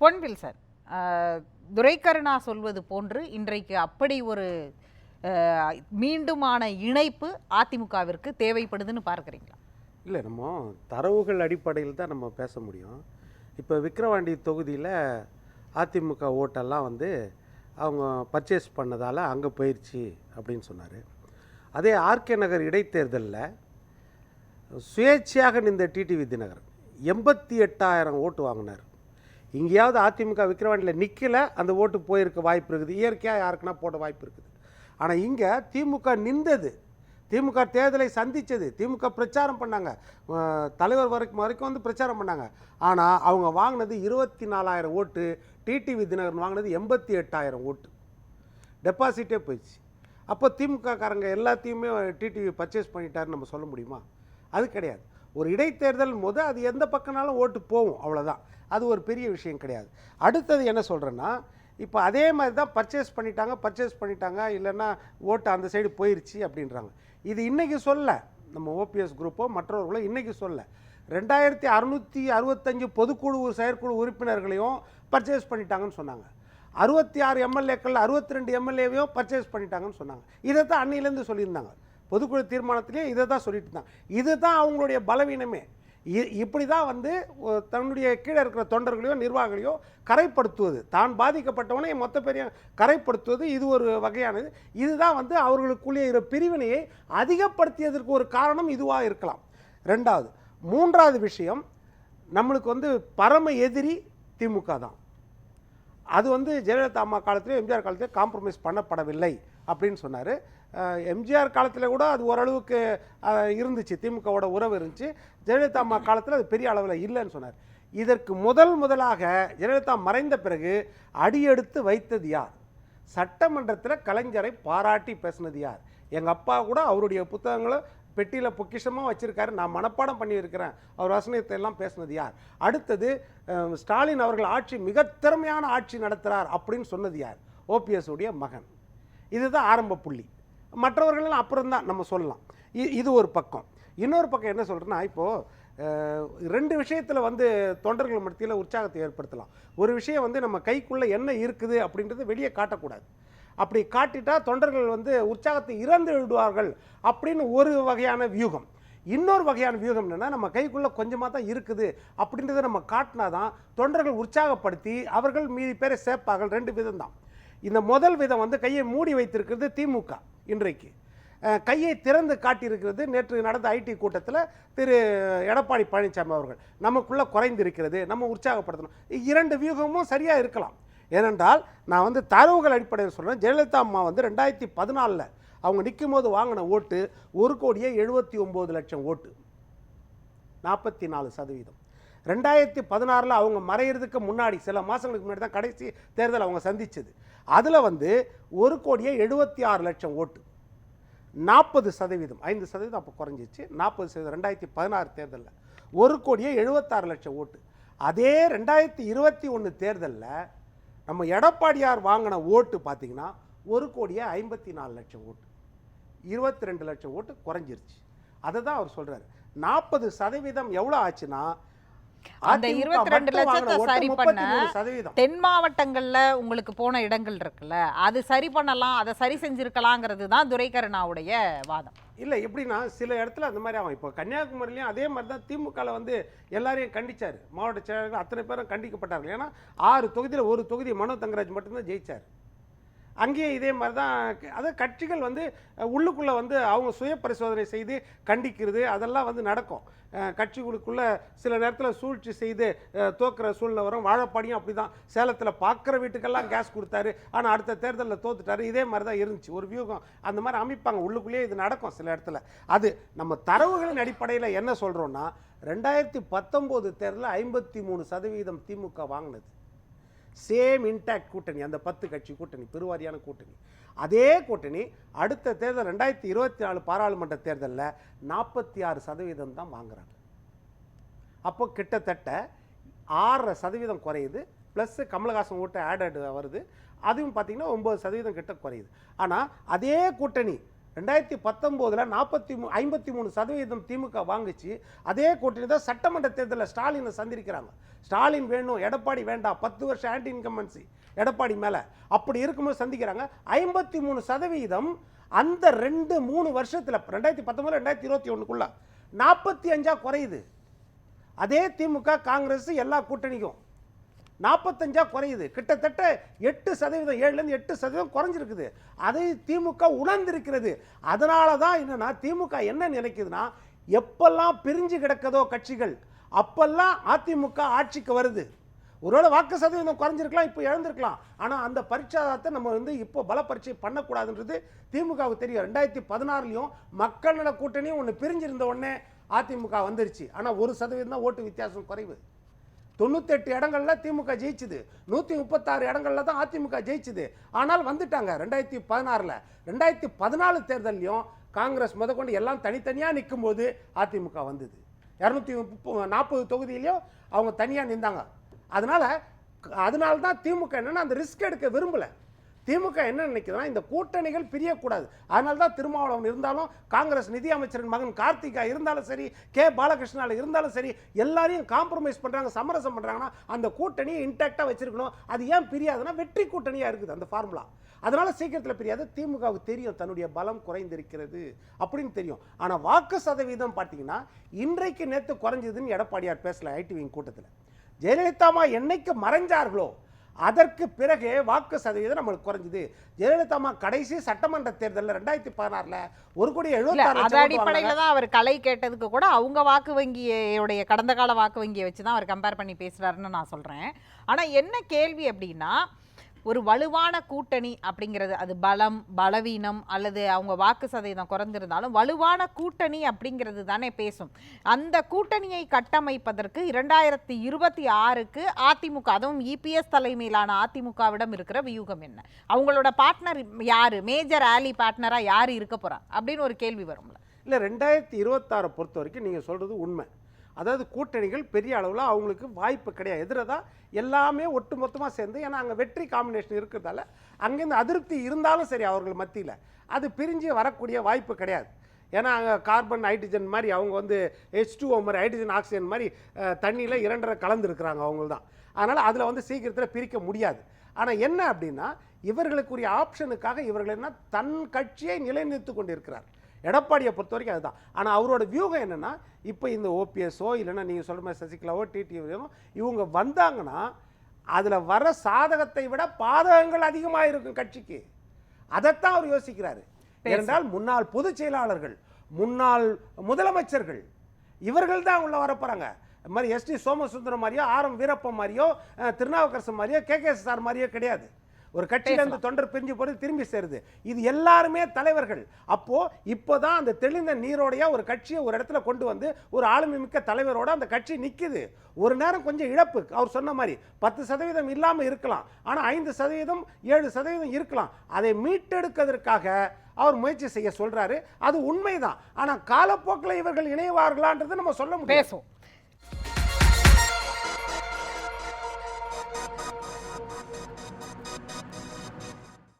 பொன்வில் sir Duraikaruna சொல்வது போன்று இன்றைக்கு அப்படி ஒரு மீண்டுமான இணைப்பு அதிமுகவிற்கு தேவைப்படுதுன்னு பார்க்குறீங்களா? இல்லை நம்ம தரவுகள் அடிப்படையில் தான் நம்ம பேச முடியும். இப்போ விக்கிரவாண்டி தொகுதியில் அதிமுக ஓட்டெல்லாம் வந்து அவங்க பர்ச்சேஸ் பண்ணதால் அங்கே போயிடுச்சு அப்படின்னு சொன்னார். அதே ஆர்கே நகர் இடைத்தேர்தலில் சுயேட்சையாக நின்ற டிடிவி தினகரன் எண்பத்தி எட்டாயிரம் ஓட்டு வாங்கினார். எங்கேயாவது அதிமுக விக்கிரவாண்டியில் நிற்கல அந்த ஓட்டு போயிருக்க வாய்ப்பு இருக்குது. இயற்கையாக யாருக்குன்னா போட வாய்ப்பு இருக்குது. ஆனால் இங்கே திமுக நின்றது. திமுக தேர்தலை சந்தித்தது திமுக பிரச்சாரம் பண்ணாங்க. தலைவர் வரைக்கும் வரைக்கும் வந்து பிரச்சாரம் பண்ணாங்க. ஆனால் அவங்க வாங்கினது இருபத்தி நாலாயிரம் ஓட்டு. டிடிவி தினகரன் வாங்கினது எண்பத்தி எட்டாயிரம் ஓட்டு. டெபாசிட்டே போயிடுச்சு. அப்போ திமுக காரங்க எல்லாத்தையுமே டிடிவி பர்ச்சேஸ் பண்ணிட்டாருன்னு நம்ம சொல்ல முடியுமா? அது கிடையாது. ஒரு இடைத்தேர்தல் போது அது எந்த பக்கம்னாலும் ஓட்டு போகும் அவ்வளோதான் அது ஒரு பெரிய விஷயம் கிடையாது. அடுத்தது என்ன சொல்கிறேன்னா இப்போ அதே மாதிரி தான் பர்ச்சேஸ் பண்ணிட்டாங்க பர்ச்சேஸ் பண்ணிட்டாங்க இல்லைன்னா ஓட்டு அந்த சைடு போயிடுச்சு அப்படின்றாங்க. இது இன்றைக்கி சொல்ல நம்ம ஓபிஎஸ் குரூப்போ மற்றவர்களோ இன்றைக்கி சொல்ல ரெண்டாயிரத்தி அறுநூற்றி அறுபத்தஞ்சு பொதுக்குழு செயற்குழு உறுப்பினர்களையும் பர்ச்சேஸ் பண்ணிட்டாங்கன்னு சொன்னாங்க. அறுபத்தி ஆறு எம்எல்ஏக்கள் அறுபத்தி ரெண்டு எம்எல்ஏவையும் பர்ச்சேஸ் பண்ணிட்டாங்கன்னு சொன்னாங்க. இதை தான் அன்னையிலேருந்து சொல்லியிருந்தாங்க. பொதுக்குழு தீர்மானத்திலேயே இதை தான் சொல்லிட்டு இருந்தாங்க இதுதான் அவங்களுடைய பலவீனமே. இ- இப்படி தான் வந்து தன்னுடைய கீழே இருக்கிற தொண்டர்களையோ நிர்வாகிகளையோ கரைப்படுத்துவது. தான் பாதிக்கப்பட்டவனை மொத்த பெரிய கரைப்படுத்துவது இது ஒரு வகையானது. இதுதான் வந்து அவர்களுக்குள்ளே இருக்கிற பிரிவினையை அதிகப்படுத்தியதற்கு ஒரு காரணம் இதுவாக இருக்கலாம். ரெண்டாவது மூன்றாவது விஷயம் நம்மளுக்கு வந்து பரம எதிரி திமுக தான். அது வந்து ஜெயலலிதா அம்மா காலத்திலேயும் எம்ஜிஆர் காலத்திலேயும் காம்ப்ரமைஸ் பண்ணப்படவில்லை அப்படின்னு சொன்னார். எம்ஜிஆர் காலத்தில் கூட அது ஓரளவுக்கு இருந்துச்சு. திமுகவோட உறவு இருந்துச்சு. ஜெயலலிதா அம்மா காலத்தில் அது பெரிய அளவில் இல்லைன்னு சொன்னார். இதற்கு முதல் முதலாக ஜெயலலிதா மறைந்த பிறகு அடியெடுத்து வைத்தது யார்? சட்டமன்றத்தில் கலைஞரை பாராட்டி பேசினது யார்? எங்கள் அப்பா கூட அவருடைய புத்தகங்களை பெட்டியில் பொக்கிஷமாக வச்சுருக்காரு. நான் மனப்பாடம் பண்ணியிருக்கிறேன். அவர் வசனத்தை எல்லாம் பேசினது யார்? அடுத்தது ஸ்டாலின் அவர்கள் ஆட்சி மிக திறமையான ஆட்சி நடத்துகிறார் அப்படின்னு சொன்னது யார்? ஓபிஎஸ் உடைய மகன். இதுதான் ஆரம்ப புள்ளி. மற்றவர்கள் அப்புறம் தான் நம்ம சொல்லலாம். இ- இது ஒரு பக்கம். இன்னொரு பக்கம் என்ன சொல்கிறேன்னா இப்போது ரெண்டு விஷயத்தில் வந்து தொண்டர்கள் மத்தியில் உற்சாகத்தை ஏற்படுத்தலாம். ஒரு விஷயம் வந்து நம்ம கைக்குள்ளே என்ன இருக்குது அப்படின்றத வெளியே காட்டக்கூடாது. அப்படி காட்டிட்டா தொண்டர்கள் வந்து உற்சாகத்தை இறந்து விடுவார்கள் அப்படின்னு ஒரு வகையான வியூகம். இன்னொரு வகையான வியூகம் என்னென்னா நம்ம கைக்குள்ளே கொஞ்சமாக தான் இருக்குது அப்படின்றத நம்ம காட்டினா தான் தொண்டர்கள் உற்சாகப்படுத்தி அவர்கள் மீதி பேரை சேர்ப்பார்கள். ரெண்டு விதம் தான் இந்த முதல் விதம் வந்து கையை மூடி வைத்திருக்கிறது திமுக இன்றைக்கு. கையை திறந்து காட்டியிருக்கிறது நேற்று நடந்த ஐடி கூட்டத்தில் திரு எடப்பாடி பழனிசாமி அவர்கள். நமக்குள்ளே குறைந்திருக்கிறது நம்ம உற்சாகப்படுத்தணும். இரண்டு வியூகமும் சரியாக இருக்கலாம். ஏனென்றால் நான் வந்து தரவுகள் அடிப்படையில் சொல்கிறேன் ஜெயலலிதா அம்மா வந்து ரெண்டாயிரத்தி பதினாலில் அவங்க நிற்கும் போது வாங்கின ஓட்டு ஒரு கோடியே எழுபத்தி ஒம்பது லட்சம் ஓட்டு. நாற்பத்தி நாலு சதவீதம். ரெண்டாயிரத்தி பதினாறில் அவங்க மறையிறதுக்கு முன்னாடி சில மாதங்களுக்கு முன்னாடி தான் கடைசி தேர்தல் அவங்க சந்தித்தது அதில் வந்து ஒரு கோடியே எழுபத்தி ஆறு லட்சம் ஓட்டு. நாற்பது சதவீதம் ஐந்து சதவீதம் அப்போ குறைஞ்சிச்சு. நாற்பது சதவீதம் ரெண்டாயிரத்தி பதினாறு தேர்தலில். ஒரு கோடியே எழுபத்தாறு லட்சம் ஓட்டு. அதே ரெண்டாயிரத்தி இருபத்தி ஒன்று தேர்தலில் நம்ம எடப்பாடியார் வாங்கின ஓட்டு பார்த்தீங்கன்னா ஒரு கோடியே ஐம்பத்தி நாலு லட்சம் ஓட்டு. இருபத்தி ரெண்டு லட்சம் ஓட்டு குறைஞ்சிருச்சு. அதை தான் அவர் சொல்கிறார் நாற்பது சதவீதம் எவ்வளோ ஆச்சுன்னா அந்த இருபத்தி ரெண்டு லட்சத்தை சரி பண்ண. 33 சதவீதம். தென் மாவட்டங்கள்ல உங்களுக்கு போன இடங்கள் இருக்குல்ல அது சரி பண்ணலாம் அதை சரி செஞ்சிருக்கலாங்கிறது தான் துரைக்கருணாவுடைய வாதம். இல்லை எப்படின்னா சில இடத்துல அந்த மாதிரி ஆகும். இப்போ கன்னியாகுமரிலையும் அதே மாதிரி தான் திமுகவில் வந்து எல்லாரையும் கண்டிச்சார். மாவட்ட செயலாளர்கள் அத்தனை பேரும் கண்டிக்கப்பட்டார்கள். ஏன்னா ஆறு தொகுதியில் ஒரு தொகுதி மனோ தங்கராஜ் மட்டும்தான் ஜெயிச்சார். அங்கேயே இதே மாதிரி தான் அதாவது கட்சிகள் வந்து உள்ளுக்குள்ளே வந்து அவங்க சுய பரிசோதனை செய்து கண்டிக்கிறது அதெல்லாம் வந்து நடக்கும். கட்சிகளுக்குள்ளே சில நேரத்தில் சூழ்ச்சி செய்து தோக்குற சூழ்நிலை வரும். வாழப்பாடியும் அப்படி தான் சேலத்தில் பார்க்குற வீட்டுக்கெல்லாம் கேஸ் கொடுத்தாரு. ஆனால் அடுத்த தேர்தலில் தோத்துட்டாரு. இதே மாதிரி தான் இருந்துச்சு. ஒரு வியூகம். அந்த மாதிரி அமைப்பாங்க. உள்ளுக்குள்ளேயே இது நடக்கும் சில இடத்துல. அது நம்ம தரவுகளின் அடிப்படையில் என்ன சொல்கிறோன்னா ரெண்டாயிரத்தி பத்தொம்போது தேர்தலில் ஐம்பத்தி மூணு சதவீதம் திமுக வாங்கினது. சேம் இன்டாக்ட் கூட்டணி அந்த பத்து கட்சி கூட்டணி பெருவாரியான கூட்டணி. அதே கூட்டணி அடுத்த தேர்தல் ரெண்டாயிரத்தி இருபத்தி நாலு பாராளுமன்ற தேர்தலில் நாற்பத்தி ஆறு சதவீதம் தான் வாங்குறாங்க. அப்போ கிட்டத்தட்ட ஆறரை சதவீதம் குறையுது ப்ளஸ் கமலஹாசன் ஓட்டு ஆடட் வருது. அதுவும் பார்த்தீங்கன்னா ஒம்பது சதவீதம் கிட்ட குறையுது. ஆனால் அதே கூட்டணி ரெண்டாயிரத்தி பத்தொம்போதில் நாற்பத்தி மூ ஐம்பத்தி மூணு சதவீதம் திமுக வாங்குச்சு. அதே கூட்டணி தான் சட்டமன்ற தேர்தலில் ஸ்டாலினை சந்திக்கிறாங்க ஸ்டாலின் வேணும் எடப்பாடி வேண்டாம் பத்து வருஷம் ஆன்டி இன்கம்பன்சி எடப்பாடி மேலே. அப்படி இருக்கும்போது சந்திக்கிறாங்க. ஐம்பத்தி மூணு சதவீதம் அந்த ரெண்டு மூணு வருஷத்தில் ரெண்டாயிரத்தி பத்தொம்போது ரெண்டாயிரத்தி இருபத்தி ஒன்றுக்குள்ளே நாற்பத்தி அஞ்சா குறையுது. அதே திமுக காங்கிரஸ் எல்லா கூட்டணிக்கும். நாற்பத்தஞ்சா குறையுது. கிட்டத்தட்ட எட்டு சதவீதம் ஏழுலேருந்து எட்டு சதவீதம் குறைஞ்சிருக்குது. அதை திமுக உணர்ந்திருக்கிறது. அதனால தான் என்னென்னா திமுக என்ன நினைக்குதுன்னா எப்பெல்லாம் பிரிஞ்சு கிடக்குதோ கட்சிகள் அப்பெல்லாம் அதிமுக ஆட்சிக்கு வருது. ஒருவேளை வாக்கு சதவீதம் குறைஞ்சிருக்கலாம் இப்போ இழந்திருக்கலாம். ஆனால் அந்த பரிச்சாதத்தை நம்ம வந்து இப்போ பல பரீட்சை பண்ணக்கூடாதுன்றது திமுகவுக்கு தெரியும். ரெண்டாயிரத்தி பதினாறுலையும் மக்கள் நல கூட்டணியும் ஒன்று பிரிஞ்சிருந்த உடனே அதிமுக வந்துருச்சு. ஆனால் ஒரு சதவீதம் தான் ஓட்டு வித்தியாசம் குறைவு. தொண்ணூத்தெட்டு இடங்கள்ல திமுக ஜெயிச்சுது. நூற்றி முப்பத்தாறு இடங்கள்ல தான் அதிமுக ஜெயிச்சுது. ஆனால் வந்துட்டாங்க. ரெண்டாயிரத்தி பதினாறில். ரெண்டாயிரத்தி பதினாலு தேர்தலையும் காங்கிரஸ் முதற்கொண்டு எல்லாம் தனித்தனியாக நிற்கும் போது அதிமுக வந்தது. இரநூத்தி நாற்பது தொகுதியிலையும் அவங்க தனியாக நின்றாங்க அதனால அதனால தான் திமுக என்னன்னா அந்த ரிஸ்க் எடுக்க விரும்பலை. திமுக என்ன நினைக்குதுன்னா இந்த கூட்டணிகள் பிரியக்கூடாது. அதனால தான் திருமாவளவன் இருந்தாலும் காங்கிரஸ் நிதி அமைச்சரின் மகன் கார்த்திகா இருந்தாலும் சரி கே. பாலகிருஷ்ணால இருந்தாலும் சரி எல்லாரையும் காம்ப்ரமைஸ் பண்ணுறாங்க சமரசம் பண்ணுறாங்கன்னா அந்த கூட்டணியை இன்டாக்டாக வச்சிருக்கணும். அது ஏன் பிரியாதுன்னா வெற்றி கூட்டணியாக இருக்குது அந்த ஃபார்முலா அதனால சீக்கிரத்தில் பிரியாது. திமுகவுக்கு தெரியும் தன்னுடைய பலம் குறைந்திருக்கிறது அப்படின்னு தெரியும். ஆனால் வாக்கு சதவீதம் பார்த்தீங்கன்னா இன்றைக்கு நேற்று குறைஞ்சதுன்னு எடப்பாடியார் பேசல ஐடிவிங் கூட்டத்தில். ஜெயலலிதாமா என்னைக்கு மறைஞ்சார்களோ அதற்கு பிறகு வாக்கு சதவீதம் நம்மளுக்கு குறைஞ்சுது ஜெயலலிதாமா கடைசி சட்டமன்ற தேர்தலில் ரெண்டாயிரத்தி பதினாறுல ஒரு கோடி எழுபத்தாறு அடிப்படையில. தான் அவர் கலை கேட்டதுக்கு கூட அவங்க வாக்கு வங்கியோடைய கடந்த கால வாக்கு வங்கியை வச்சு தான் அவர் கம்பேர் பண்ணி பேசுறாருன்னு நான் சொல்றேன் ஆனா என்ன கேள்வி அப்படின்னா ஒரு வலுவான கூட்டணி அப்படிங்கிறது அது பலம் பலவீனம் அல்லது அவங்க வாக்கு சதவீதம் குறைந்திருந்தாலும் வலுவான கூட்டணி அப்படிங்கிறது தானே பேசும். அந்த கூட்டணியை கட்டமைப்பதற்கு இரண்டாயிரத்தி இருபத்தி ஆறுக்கு அதிமுக அதுவும் இபிஎஸ் தலைமையிலான அதிமுகவிடம் இருக்கிற வியூகம் என்ன? அவங்களோட பார்ட்னர் யார்? மேஜர் ஆலி பார்ட்னராக யார் இருக்க போகிறா அப்படின்னு ஒரு கேள்வி வரும்ல. இல்லை ரெண்டாயிரத்தி இருபத்தாறை பொறுத்த வரைக்கும் நீங்கள் சொல்கிறது உண்மை. அதாவது கூட்டணிகள் பெரிய அளவில் அவங்களுக்கு வாய்ப்பு கிடையாது. எதிரதா எல்லாமே ஒட்டுமொத்தமாக சேர்ந்து ஏன்னா அங்கே வெற்றி காம்பினேஷன் இருக்கிறதால அங்கேருந்து அதிருப்தி இருந்தாலும் சரி அவர்கள் மத்தியில். அது பிரிஞ்சு வரக்கூடிய வாய்ப்பு கிடையாது. ஏன்னா அங்கே கார்பன் ஹைட்ரஜன் மாதிரி அவங்க வந்து ஹெச் டூ மாதிரி ஹைட்ரஜன் ஆக்சிஜன் மாதிரி தண்ணியில் இரண்டரை கலந்துருக்குறாங்க அவங்க தான் அதனால் அதில் வந்து சீக்கிரத்தில் பிரிக்க முடியாது. ஆனால் என்ன அப்படின்னா இவர்களுக்குரிய ஆப்ஷனுக்காக இவர்கள் என்ன தன் கட்சியை நிலைநிறுத்து கொண்டிருக்கிறார். எடப்பாடியை பொறுத்த வரைக்கும் அதுதான். ஆனால் அவரோட வியூகம் என்னன்னா இப்போ இந்த ஓபிஎஸ்ஓ இல்லைன்னா நீங்கள் சொல்கிற மாதிரி சசிகலாவோ டிடிவியோ இவங்க வந்தாங்கன்னா அதில் வர சாதகத்தை விட பாதகங்கள் அதிகமாக இருக்கும் கட்சிக்கு. அதைத்தான் அவர் யோசிக்கிறாரு. ஏனென்றால் முன்னாள் பொதுச் செயலாளர்கள் முன்னாள் முதலமைச்சர்கள் இவர்கள் தான் உள்ள வரப்போறாங்க இது மாதிரி எஸ்டி சோமசுந்தரம் மாதிரியோ ஆர் எம் வீரப்பன் மாதிரியோ திருநாவுக்கரசு மாதிரியோ கே கே சார் மாதிரியோ கிடையாது. ஒரு கட்சியில இருந்து தொண்டர் பிரிஞ்சு போறது திரும்பி சேருது. இது எல்லாருமே தலைவர்கள். அப்போ இப்போதான் அந்த தெளிந்த நீரோடைய ஒரு கட்சியை ஒரு இடத்துல கொண்டு வந்து ஒரு ஆளுமை மிக்க தலைவரோட அந்த கட்சி நிக்குது. ஒரு நேரம் கொஞ்சம் இழப்பு. அவர் சொன்ன மாதிரி பத்து சதவீதம் இல்லாம இருக்கலாம். ஆனா ஐந்து சதவீதம் ஏழு சதவீதம் இருக்கலாம். அதை மீட்டெடுக்கிறதுக்காக அவர் முயற்சி செய்ய சொல்றாரு. அது உண்மைதான். ஆனா காலப்போக்கில் இவர்கள் இணைவார்களான்றது நம்ம சொல்ல முடியாது. பேசும்